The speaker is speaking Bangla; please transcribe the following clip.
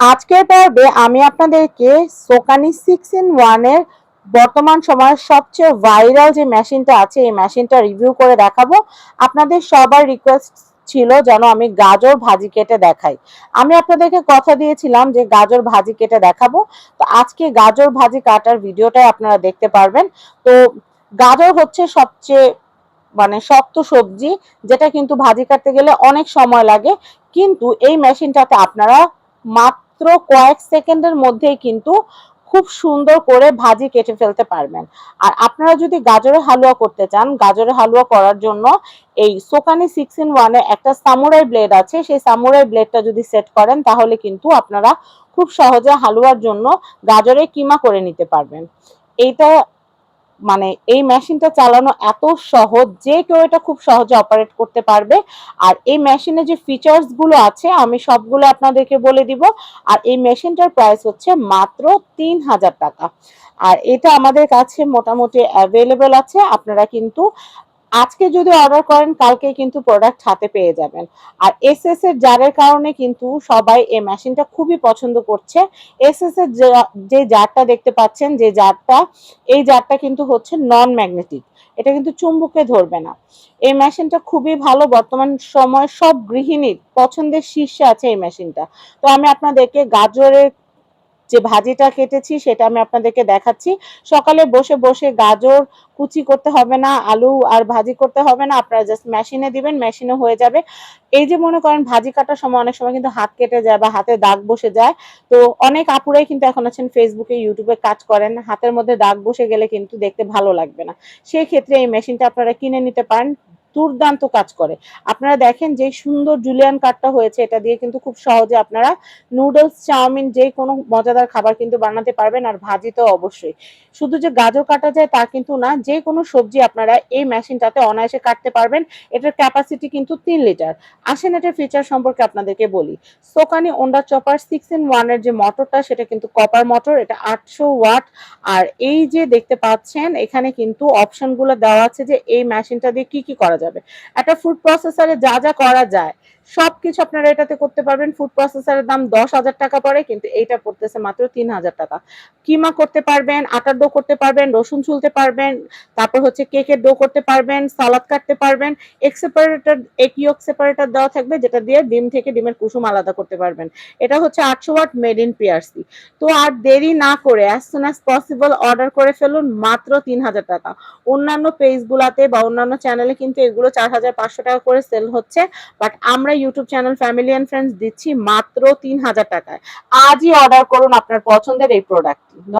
আজকের পর্বে আমি আপনাদেরকে সোকানি সিক্স ইন ওয়ানের বর্তমান সময়ের সবচেয়ে ভাইরাল যে মেশিনটা আছে, এই মেশিনটা রিভিউ করে দেখাবো। আপনাদের সবার রিকোয়েস্ট ছিল যেন আমি গাজর ভাজি কেটে দেখাই। আমি আপনাদেরকে কথা দিয়েছিলাম যে গাজর ভাজি কেটে দেখাবো। তো আজকে গাজর ভাজি কাটার ভিডিওটাই আপনারা দেখতে পারবেন। তো গাজর হচ্ছে সবচেয়ে মানে শক্ত সবজি, যেটা কিন্তু ভাজি কাটতে গেলে অনেক সময় লাগে। কিন্তু এই মেশিনটাতে আপনারা মাত্র কয়েক সেকেন্ডের মধ্যেই কিন্তু খুব সুন্দর করে ভাজি কেটে ফেলতে পারবেন। আর আপনারা যদি গাজরের হালুয়া করতে চান, গাজরের হালুয়া করার জন্য এই সোকানি সিক্স ইন ওয়ানে একটা সামুরাই ব্লেড আছে। সেই সামুরাই ব্লেডটা যদি সেট করেন, তাহলে কিন্তু আপনারা খুব সহজে হালুয়ার জন্য গাজরের কিমা করে নিতে পারবেন। এইটা মানে এই মেশিনটা চালানো এত সহজ যে কেউ এটা খুব সহজে অপারেট করতে পারবে। আর এই মেশিনে যে ফিচার্সগুলো আছে, আমি সবগুলো আপনাদেরকে বলে দিব। আর এই মেশিনটার প্রাইস হচ্ছে মাত্র তিন হাজার টাকা। আর এটা আমাদের কাছে মোটামুটি অ্যাভেলেবেল আছে। আপনারা কিন্তু আজকে যদি অর্ডার করেন কালকে কিন্তু প্রোডাক্ট হাতে পেয়ে যাবেন। আর এস এস এর জারের কারণে কিন্তু সবাই এই মেশিনটা খুবই পছন্দ করছে। এস এস এর যে জারটা দেখতে পাচ্ছেন, যে জারটা, এই জারটা কিন্তু হচ্ছে নন ম্যাগনেটিক এটা কিন্তু চুম্বকে ধরবে না। এই মেশিনটা খুবই ভালো। বর্তমান সময় সব গৃহিণীর পছন্দের শীর্ষে আছে এই মেশিনটা তো আমি আপনাদেরকে গাজরের যে ভাজিটা কেটেছি সেটা আমি আপনাদেরকে দেখাচ্ছি। সকালে বসে বসে গাজর কুচি করতে হবে না, আলু আর ভাজি করতে হবে না, আপনারা জাস্ট মেশিনে দিবেন মেশিনে হয়ে যাবে। এই যে মনে করেন ভাজি কাটার সময় অনেক সময় কিন্তু হাত কেটে যায় বা হাতে দাগ বসে যায়। তো অনেক আপুরাই কিন্তু এখন আছেন ফেসবুকে ইউটিউবে কাজ করেন, হাতের মধ্যে দাগ বসে গেলে কিন্তু দেখতে ভালো লাগবে না। সেই ক্ষেত্রে এই মেশিনটা আপনারা কিনে নিতে পারেন। দুর্দান্ত কাজ করে। আপনারা দেখেন যে সুন্দর জুলিয়ান কাটটা হয়েছে, এটা দিয়ে কিন্তু খুব সহজে আপনারা নুডলস চাউমিন যে কোনো মজাদার খাবার কিন্তু বানাতে পারবেন আর ভাজি তো অবশ্যই। শুধু যে গাজর কাটা যায় তা কিন্তু না, যে কোনো সবজি আপনারা এই মেশিনটাতে অনায়াসে কাটতে পারবেন। এটার ক্যাপাসিটি কিন্তু তিন লিটার আসেন এটার ফিচার সম্পর্কে আপনাদেরকে বলি। সোকানি ওন্ডা চপার সিক্স ইন ওয়ানের যে মোটরটা সেটা কিন্তু কপার মোটর এটা আটশো ওয়াট। আর এই যে দেখতে পাচ্ছেন, এখানে কিন্তু অপশনগুলো দেওয়া আছে যে এই মেশিনটা দিয়ে কি কি করা যাবে। একটা ফুড প্রসেসরে যা যা করা যায় সবকিছু আপনারা এটাতে করতে পারবেন। ফুড প্রসেসরের দাম দশ হাজার টাকা পড়ে, কিন্তু এইটা পড়তেছে মাত্র তিন হাজার টাকা। কিমা করতে পারবেন, আটার ডো করতে পারবেন, রসুন ছুলতে পারবেন, তারপর হচ্ছে কেকের ডো করতে পারবেন, সালাদ কাটতে পারবেন, এক সেপারেটর এক ইয়ক সেপারেটর দেওয়া থাকবে, যেটা দিয়ে ডিম থেকে ডিমের কুসুম আলাদা করতে পারবেন। এটা হচ্ছে আটশো ওয়াট মেড ইন পিআরসি তো আর দেরি না করে as soon as possible order করে ফেলুন, মাত্র তিন হাজার টাকা। অন্যান্য পেজগুলাতে বা অন্যান্য চ্যানেলে কিন্তু এগুলো চার হাজার পাঁচশো টাকা করে সেল হচ্ছে বাট আমরা YouTube channel family and friends দিচ্ছি মাত্র তিন হাজার টাকায়। আজই অর্ডার করুন আপনার পছন্দের এই প্রোডাক্টটি